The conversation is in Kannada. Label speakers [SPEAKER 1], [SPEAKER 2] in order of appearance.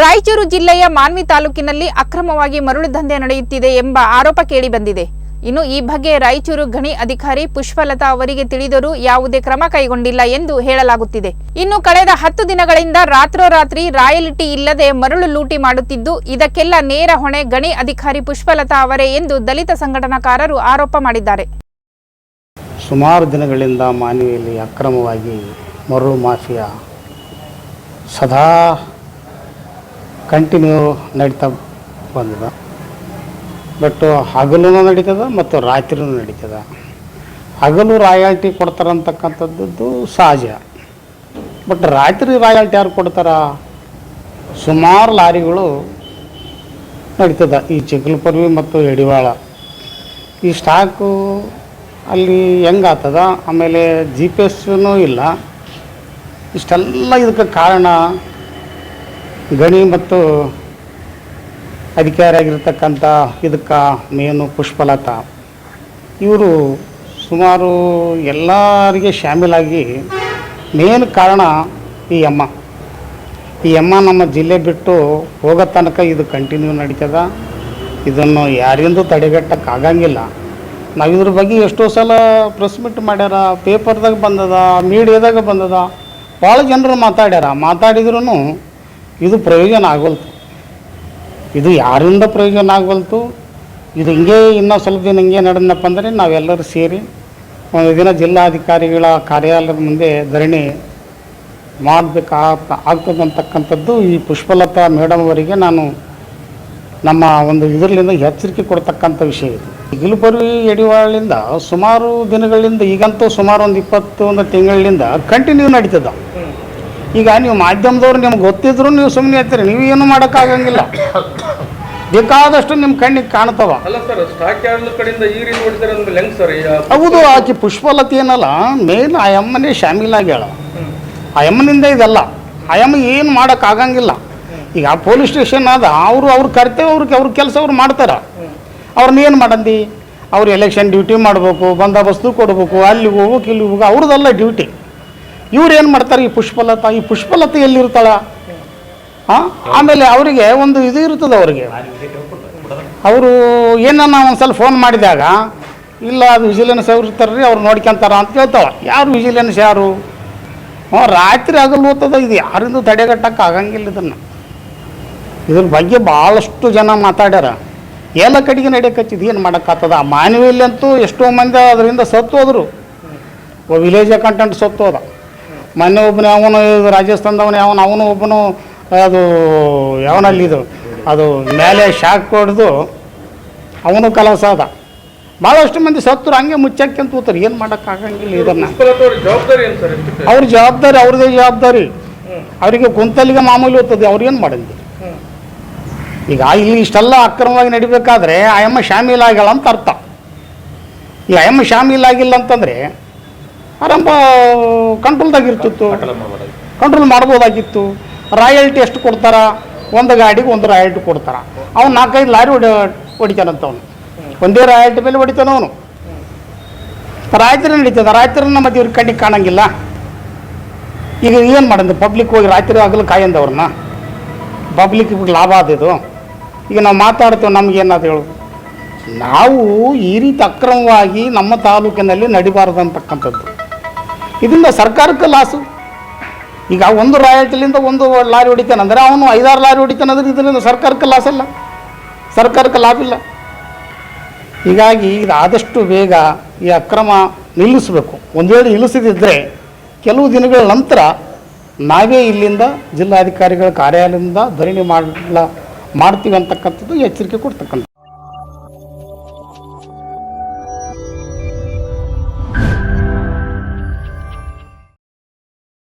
[SPEAKER 1] ರಾಯಚೂರು ಜಿಲ್ಲೆಯ ಮಾನ್ವಿ ತಾಲೂಕಿನಲ್ಲಿ ಅಕ್ರಮವಾಗಿ ಮರಳು ದಂಧೆ ನಡೆಯುತ್ತಿದೆ ಎಂಬ ಆರೋಪ ಕೇಳಿಬಂದಿದೆ ಇನ್ನು ಈ ಬಗ್ಗೆ ರಾಯಚೂರು ಗಣಿ ಅಧಿಕಾರಿ ಪುಷ್ಪಲತಾ ಅವರಿಗೆ ತಿಳಿದರೂ ಯಾವುದೇ ಕ್ರಮ ಕೈಗೊಂಡಿಲ್ಲ ಎಂದು ಹೇಳಲಾಗುತ್ತಿದೆ. ಇನ್ನು ಕಳೆದ ಹತ್ತು ದಿನಗಳಿಂದ ರಾತ್ರೋರಾತ್ರಿ ರಾಯಲಿಟಿ ಇಲ್ಲದೆ ಮರಳು ಲೂಟಿ ಮಾಡುತ್ತಿದ್ದು, ಇದಕ್ಕೆಲ್ಲ ನೇರ ಹೊಣೆ ಗಣಿ ಅಧಿಕಾರಿ ಪುಷ್ಪಲತಾ ಅವರೇ ಎಂದು ದಲಿತ ಸಂಘಟನಾಕಾರರು ಆರೋಪ ಮಾಡಿದ್ದಾರೆ.
[SPEAKER 2] ಸುಮಾರು ದಿನಗಳಿಂದ ಮಾನವಿಯಲ್ಲಿ ಅಕ್ರಮವಾಗಿ ಮರಳು ಮಾಫಿಯಾ ಸದಾ ಕಂಟಿನ್ಯೂ ನಡೀತಾ ಬಂದದ. ಬಟ್ ಹಗಲೂ ನಡೀತದ ಮತ್ತು ರಾತ್ರಿನೂ ನಡೀತದ. ಹಗಲು ರಾಯಲ್ಟಿ ಕೊಡ್ತಾರಂತಕ್ಕಂಥದ್ದು ಸಹಜ. ಬಟ್ ರಾತ್ರಿ ರಾಯಲ್ಟಿ ಯಾರು ಕೊಡ್ತಾರ? ಸುಮಾರು ಲಾರಿಗಳು ನಡೀತದ. ಈ ಚಿಕ್ಕಲಪರ್ವಿ ಮತ್ತು ಯಡಿವಾಳ ಈ ಸ್ಟಾಕು ಅಲ್ಲಿ ಹೆಂಗಾಗ್ತದ ಆಮೇಲೆ ಜಿ ಪಿ ಎಸ್ನೂ ಇಲ್ಲ. ಇಷ್ಟೆಲ್ಲ ಇದಕ್ಕೆ ಕಾರಣ ಗಣಿ ಮತ್ತು ಅಧಿಕಾರಿಯಾಗಿರ್ತಕ್ಕಂಥ ಇದಕ್ಕೆ ಮೇನು ಪುಷ್ಪಲತಾ. ಇವರು ಸುಮಾರು ಎಲ್ಲರಿಗೆ ಶಾಮೀಲಾಗಿ ಮೇನ್ ಕಾರಣ ಈ ಅಮ್ಮ. ಈ ಅಮ್ಮ ನಮ್ಮ ಜಿಲ್ಲೆ ಬಿಟ್ಟು ಹೋಗೋ ತನಕ ಇದು ಕಂಟಿನ್ಯೂ ನಡೀತದ. ಇದನ್ನು ಯಾರಿಂದೂ ತಡೆಗಟ್ಟಕ್ಕಾಗಂಗಿಲ್ಲ. ನಾವು ಇದ್ರ ಬಗ್ಗೆ ಎಷ್ಟೋ ಸಲ ಪ್ರೆಸ್ ಮೀಟ್ ಮಾಡ್ಯಾರ ಪೇಪರ್ದಾಗ ಬಂದದ ಮೀಡಿಯಾದಾಗ ಬಂದದ. ಭಾಳ ಜನರು ಮಾತಾಡ್ಯಾರ. ಮಾತಾಡಿದ್ರೂ ಇದು ಪ್ರಯೋಜನ ಆಗೋಲ್ತು. ಇದು ಯಾರಿಂದ ಪ್ರಯೋಜನ ಆಗೋಲ್ತು? ಇದು ಹಿಂಗೆ ಇನ್ನೂ ಸ್ವಲ್ಪ ದಿನ ಹಿಂಗೆ ನಡೆದಪ್ಪ ಅಂದರೆ ನಾವೆಲ್ಲರೂ ಸೇರಿ ಒಂದು ದಿನ ಜಿಲ್ಲಾಧಿಕಾರಿಗಳ ಕಾರ್ಯಾಲಯದ ಮುಂದೆ ಧರಣಿ ಮಾಡಬೇಕಾ ಆಗ್ತದಂತಕ್ಕಂಥದ್ದು ಈ ಪುಷ್ಪಲತಾ ಮೇಡಮ್ ಅವರಿಗೆ ನಾನು ನಮ್ಮ ಒಂದು ಇದರಲ್ಲಿಂದ ಎಚ್ಚರಿಕೆ ಕೊಡ್ತಕ್ಕಂಥ ವಿಷಯ ಇದು. ಇಗಲುಪರ್ವಿ ಯಡಿವಾಳಿಂದ ಸುಮಾರು ದಿನಗಳಿಂದ ಈಗಂತೂ ಸುಮಾರು ಒಂದು ಇಪ್ಪತ್ತೊಂದು ತಿಂಗಳಿಂದ ಕಂಟಿನ್ಯೂ ನಡೀತದ. ಈಗ ನೀವು ಮಾಧ್ಯಮದವ್ರು ನಿಮ್ಗೆ ಗೊತ್ತಿದ್ರು ನೀವು ಸುಮ್ಮನೆ ಇರ್ತೀರಿ. ನೀವು ಏನು ಮಾಡೋಕ್ಕಾಗಂಗಿಲ್ಲ. ಬೇಕಾದಷ್ಟು ನಿಮ್ಮ ಕಣ್ಣಿಗೆ ಕಾಣ್ತವ. ಹೌದು ಆಕೆ ಪುಷ್ಪಲತೆ ಏನಲ್ಲ ಮೇನ್ ಆ ಅಮ್ಮನೇ ಹೇಳ ಆ ಅಮ್ಮನಿಂದ ಇದಲ್ಲ. ಆ ಅಮ್ಮ ಏನು ಮಾಡೋಕ್ಕಾಗಂಗಿಲ್ಲ. ಈಗ ಪೊಲೀಸ್ ಸ್ಟೇಷನ್ ಆದ ಅವರು ಅವ್ರ ಕರ್ತವ್ಯ ಅವ್ರಿಗೆ ಅವ್ರ ಕೆಲಸ ಅವ್ರು ಮಾಡ್ತಾರೆ. ಅವ್ರನ್ನ ಏನು ಮಾಡಂದಿ? ಅವ್ರು ಎಲೆಕ್ಷನ್ ಡ್ಯೂಟಿ ಮಾಡಬೇಕು ಬಂದೋಬಸ್ತು ಕೊಡಬೇಕು ಅಲ್ಲಿಗೆ ಹೋಗ್ಬೇಕು ಇಲ್ಲಿ ಹೋಗ್ಬೇಕು ಅವ್ರದ್ದಲ್ಲ ಡ್ಯೂಟಿ ಇವ್ರು ಏನು ಮಾಡ್ತಾರೆ? ಈ ಪುಷ್ಪಲತ, ಈ ಪುಷ್ಪಲತೆ ಎಲ್ಲಿರ್ತಾಳ? ಆಮೇಲೆ ಅವರಿಗೆ ಒಂದು ಇದು ಇರ್ತದೆ ಅವ್ರಿಗೆ. ಅವರು ಏನನ್ನ ಒಂದ್ಸಲ ಫೋನ್ ಮಾಡಿದಾಗ, ಇಲ್ಲ, ಅದು ವಿಜಿಲೆನ್ಸ್ ಅವ್ರು ಇರ್ತಾರೆ ರೀ, ಅವ್ರು ನೋಡ್ಕೊಂತಾರ ಅಂತ ಕೇಳ್ತಾಳ ಯಾರು ವಿಜಿಲೆನ್ಸ್ ಯಾರು? ಹ್ಞೂ ರಾತ್ರಿ ಹಗಲು ಓದ್ತದ ಇದು ಯಾರಿಂದ ತಡೆಗಟ್ಟಕ್ಕೆ ಆಗಂಗಿಲ್ಲ ಇದನ್ನು. ಇದ್ರ ಬಗ್ಗೆ ಭಾಳಷ್ಟು ಜನ ಮಾತಾಡ್ಯಾರ. ಎಲ್ಲ ಕಡೆಗೆ ನಡೆಯಕತ್ತಿದ್ದು ಏನು ಮಾಡೋಕ್ಕಾಗ್ತದ ಆ ಮಾನವಿಯಲ್ಲಿ ಅಂತೂ ಎಷ್ಟೋ ಮಂದಿ ಅದರಿಂದ ಸತ್ತು ಹೋದರು. ವಿಲೇಜ್ ಅಕೌಂಟೆಂಟ್ ಸತ್ತು ಹೋದ. ಮೊನ್ನೆ ಒಬ್ಬನ ಅವನು ರಾಜಸ್ಥಾನದವನು ಅವನು ಅವನು ಒಬ್ಬನು ಅದು ಯಾವನಲ್ಲಿ ಇದು ಅದು ಮೇಲೆ ಶಾಕ್ ಹೊಡೆದು ಅವನು ಕಲಸ ಅದ. ಭಾಳಷ್ಟು ಮಂದಿ ಸತ್ತರು ಹಂಗೆ ಮುಚ್ಚಕ್ಕೆ ಕೂತಾರೆ. ಏನು ಮಾಡೋಕ್ಕಾಗಂಗಿಲ್ಲ ಇದನ್ನು.
[SPEAKER 3] ಅವ್ರ ಜವಾಬ್ದಾರಿ
[SPEAKER 2] ಅವ್ರದೇ ಜವಾಬ್ದಾರಿ. ಅವರಿಗೆ ಕುಂತಲ್ಲಿಗೆ ಮಾಮೂಲಿ ಹೋಗ್ತದೆ ಅವ್ರು ಏನು ಮಾಡಿದ್ವಿ ಈಗ ಇಲ್ಲಿ ಇಷ್ಟೆಲ್ಲ ಅಕ್ರಮವಾಗಿ ನಡಿಬೇಕಾದ್ರೆ ಆಯಮ್ಮ ಶಾಮೀಲಾಗಲ್ಲ ಅಂತ ಅರ್ಥ. ಈ ಆಯಮ್ಮ ಶಾಮೀಲಾಗಿಲ್ಲ ಅಂತಂದರೆ ಆರಂಭ ಕಂಟ್ರೋಲ್ದಾಗ ಇರ್ತಿತ್ತು ಕಂಟ್ರೋಲ್ ಮಾಡ್ಬೋದಾಗಿತ್ತು. ರಾಯಲ್ಟಿ ಎಷ್ಟು ಕೊಡ್ತಾರ? ಒಂದು ಗಾಡಿಗೆ ಒಂದು ರಾಯಲ್ಟಿ ಕೊಡ್ತಾರ. ಅವ್ನು ನಾಲ್ಕೈದು ಲಾರಿ ಹೊಡಿ ಹೊಡಿತಾನಂತ ಅವನು ಒಂದೇ ರಾಯಲ್ಟಿ ಮೇಲೆ ಹೊಡಿತಾನ ಅವನು. ರಾತ್ರಿ ನಡೀತದ. ರಾತ್ರಿ ಮತ್ತೆ ಇವ್ರಿಗೆ ಕಣ್ಣಿಗೆ ಕಾಣಂಗಿಲ್ಲ. ಈಗ ಏನು ಮಾಡೋದು? ಪಬ್ಲಿಕ್ ಹೋಗಿ ರಾತ್ರಿ ಆಗಲು ಕಾಯಂದವ್ರನ್ನ. ಪಬ್ಲಿಕ್ ಲಾಭ ಆದಿದು ಈಗ ನಾವು ಮಾತಾಡ್ತೇವೆ, ನಮ್ಗೆ ಏನಾದ್ರು ಹೇಳು. ನಾವು ಈ ರೀತಿ ಅಕ್ರಮವಾಗಿ ನಮ್ಮ ತಾಲೂಕಿನಲ್ಲಿ ನಡಿಬಾರ್ದು ಅಂತಕ್ಕಂಥದ್ದು. ಇದರಿಂದ ಸರ್ಕಾರಕ್ಕೆ ಲಾಸು. ಈಗ ಒಂದು ರಾಯಲ್ಟಿಲಿಂದ ಒಂದು ಲಾರಿ ಹೊಡಿತಾನಂದ್ರೆ ಅವನು ಐದಾರು ಲಾರಿ ಹೊಡಿತಾನಂದ್ರೆ ಇದರಿಂದ ಸರ್ಕಾರಕ್ಕೆ ಲಾಸ್ ಅಲ್ಲ ಸರ್ಕಾರಕ್ಕೆ ಲಾಭ ಇಲ್ಲ ಹೀಗಾಗಿ ಇದು ಆದಷ್ಟು ಬೇಗ ಈ ಅಕ್ರಮ ನಿಲ್ಲಿಸಬೇಕು. ಒಂದು ವೇಳೆ ನಿಲ್ಲಿಸದಿದ್ದರೆ ಕೆಲವು ದಿನಗಳ ನಂತರ ನಾವೇ ಇಲ್ಲಿಂದ ಜಿಲ್ಲಾಧಿಕಾರಿಗಳ ಕಾರ್ಯಾಲಯದಿಂದ ಧರಣಿ ಮಾಡಲ ಮಾಡ್ತೀವಿ ಅಂತಕ್ಕಂಥದ್ದು ಎಚ್ಚರಿಕೆ ಕೊಡ್ತಕ್ಕಂಥ